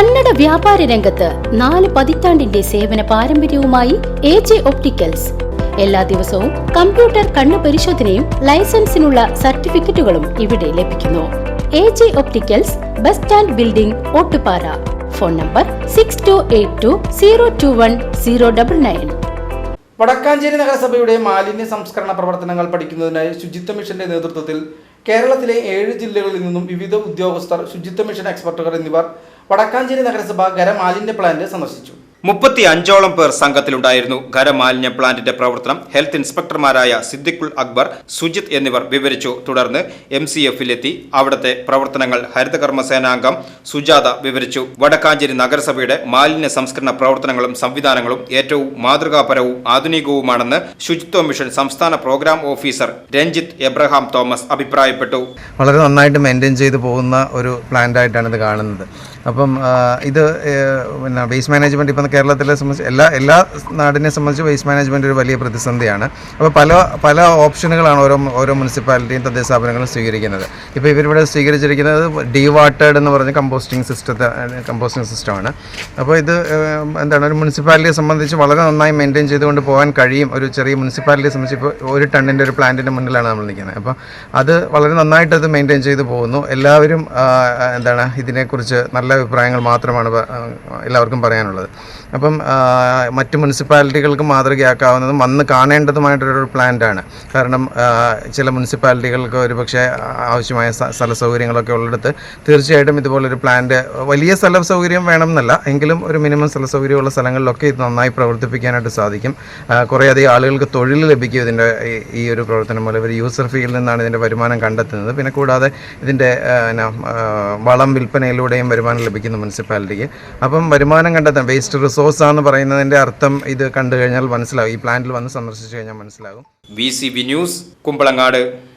കന്നഡ വ്യാപാര രംഗത്ത് നാല് പതിറ്റാണ്ടിന്റെ സേവന പാരമ്പര്യവുമായി എ ജെ ഒപ്റ്റിക്കൽസ്. എല്ലാ ദിവസവും കമ്പ്യൂട്ടർ കണ്ണു പരിശോധനയും ലൈസൻസിനുള്ള സർട്ടിഫിക്കറ്റുകളും ഇവിടെ ലഭിക്കുന്നു. A J opticals bus stand building Ottupara. Phone number six two eight two zero two one zero double nine Vadakkancherry നഗരസഭയുടെ മാലിന്യ സംസ്കരണ പ്രവർത്തനങ്ങൾ പഠിക്കുന്നതിനായി ശുചിത്വ മിഷന്റെ നേതൃത്വത്തിൽ കേരളത്തിലെ ഏഴ് ജില്ലകളിൽ നിന്നും വിവിധ ഉദ്യോഗസ്ഥർ ശുചിത്വ മിഷൻ എക്സ്പെർട്ടുകൾ എന്നിവർ വടക്കാഞ്ചേരി നഗരസഭ ഖരമാലിന്യ പ്ലാന്റ് സന്ദർശിച്ചു. മുപ്പത്തി അഞ്ചോളം പേർ സംഘത്തിലുണ്ടായിരുന്നു. ഖരമാലിന്യ പ്ലാന്റിന്റെ പ്രവർത്തനം ഹെൽത്ത് ഇൻസ്പെക്ടർമാരായ സിദ്ദിഖുൽ അക്ബർ സുജിത് എന്നിവർ വിവരിച്ചു. തുടർന്ന് എം സി എഫിലെത്തി. അവിടുത്തെ പ്രവർത്തനങ്ങൾ ഹരിതകർമ്മസേനാംഗം സുജാത വിവരിച്ചു. വടക്കാഞ്ചേരി നഗരസഭയുടെ മാലിന്യ സംസ്കരണ പ്രവർത്തനങ്ങളും സംവിധാനങ്ങളും ഏറ്റവും മാതൃകാപരവും ആധുനികവുമാണെന്ന് ശുചിത്വ മിഷൻ സംസ്ഥാന programme officer Ranjith Abraham Thomas അഭിപ്രായപ്പെട്ടു. വളരെ നന്നായിട്ട് മെയിന്റെയിൻ ചെയ്തു പോകുന്ന ഒരു പ്ലാന്റായിട്ടാണ് ഇത് കാണുന്നത്. അപ്പം ഇത് പിന്നെ വേസ്റ്റ് മാനേജ്മെന്റ് ഇപ്പം കേരളത്തിലെ സംബന്ധിച്ച് എല്ലാ എല്ലാ നാടിനെ സംബന്ധിച്ച് വേസ്റ്റ് മാനേജ്മെന്റ് ഒരു വലിയ പ്രതിസന്ധിയാണ്. അപ്പോൾ പല പല ഓപ്ഷനുകളാണ് ഓരോ ഓരോ മുനിസിപ്പാലിറ്റിയും തദ്ദേശ സ്ഥാപനങ്ങളും സ്വീകരിക്കുന്നത്. ഇപ്പോൾ ഇവരിവിടെ സ്വീകരിച്ചിരിക്കുന്നത് ഡീ വാട്ടേഡ് എന്ന് പറഞ്ഞ കമ്പോസ്റ്റിംഗ് സിസ്റ്റത്തെ കമ്പോസ്റ്റിംഗ് സിസ്റ്റമാണ് അപ്പോൾ ഇത് എന്താണ് ഒരു മുനിസിപ്പാലിറ്റിയെ സംബന്ധിച്ച് വളരെ നന്നായി മെയിന്റെയിൻ ചെയ്തുകൊണ്ട് പോകാൻ കഴിയും ഒരു ചെറിയ മുനിസിപ്പാലിറ്റിയെ സംബന്ധിച്ച് ഇപ്പോൾ ഒരു ടണ്ണിന്റെ ഒരു പ്ലാന്റിന്റെ മുന്നിലാണ് നമ്മൾ നിൽക്കുന്നത്. അപ്പോൾ അത് വളരെ നന്നായിട്ട് അത് മെയിന്റെയിൻ ചെയ്തു പോകുന്നു. എല്ലാവരും എന്താണ് ഇതിനെക്കുറിച്ച് നല്ല അഭിപ്രായങ്ങൾ മാത്രമാണ് എല്ലാവർക്കും പറയാനുള്ളത്. അപ്പം മറ്റ് മുനിസിപ്പാലിറ്റികൾക്ക് മാതൃകയാക്കാവുന്നതും വന്ന് കാണേണ്ടതുമായിട്ടൊരു പ്ലാന്റാണ്. കാരണം ചില മുനിസിപ്പാലിറ്റികൾക്ക് ഒരു പക്ഷേ ആവശ്യമായ സ്ഥ- സ്ഥല സൗകര്യങ്ങളൊക്കെ ഉള്ളിടത്ത് തീർച്ചയായിട്ടും ഇതുപോലൊരു പ്ലാന്റ് വലിയ സ്ഥല സൗകര്യം വേണമെന്നല്ല. എങ്കിലും ഒരു മിനിമം സ്ഥല സൗകര്യമുള്ള സ്ഥലങ്ങളിലൊക്കെ ഇത് നന്നായി പ്രവർത്തിപ്പിക്കാനായിട്ട് സാധിക്കും. കുറേയധികം ആളുകൾക്ക് തൊഴിൽ ലഭിക്കും ഇതിന്റെ ഈ- ഒരു പ്രവർത്തനം മൂലം. ഒരു യൂസർ ഫീൽഡിൽ നിന്നാണ് ഇതിന്റെ വരുമാനം കണ്ടെത്തുന്നത്. പിന്നെ കൂടാതെ ഇതിന്റെ വളം വിൽപ്പനയിലൂടെയും വരുമാനം ലഭിക്കുന്നു മുനിസിപ്പാലിറ്റിക്ക്. അപ്പം വരുമാനം കണ്ടെത്താൻ വേസ്റ്റ് റിസോഴ്സ് ആണെന്ന് പറയുന്നതിന്റെ അർത്ഥം ഇത് കണ്ടു കഴിഞ്ഞാൽ മനസ്സിലാവും. ഈ പ്ലാന്റിൽ വന്ന് സന്ദർശിച്ചു കഴിഞ്ഞാൽ മനസ്സിലാകും. V news Kumbalangad.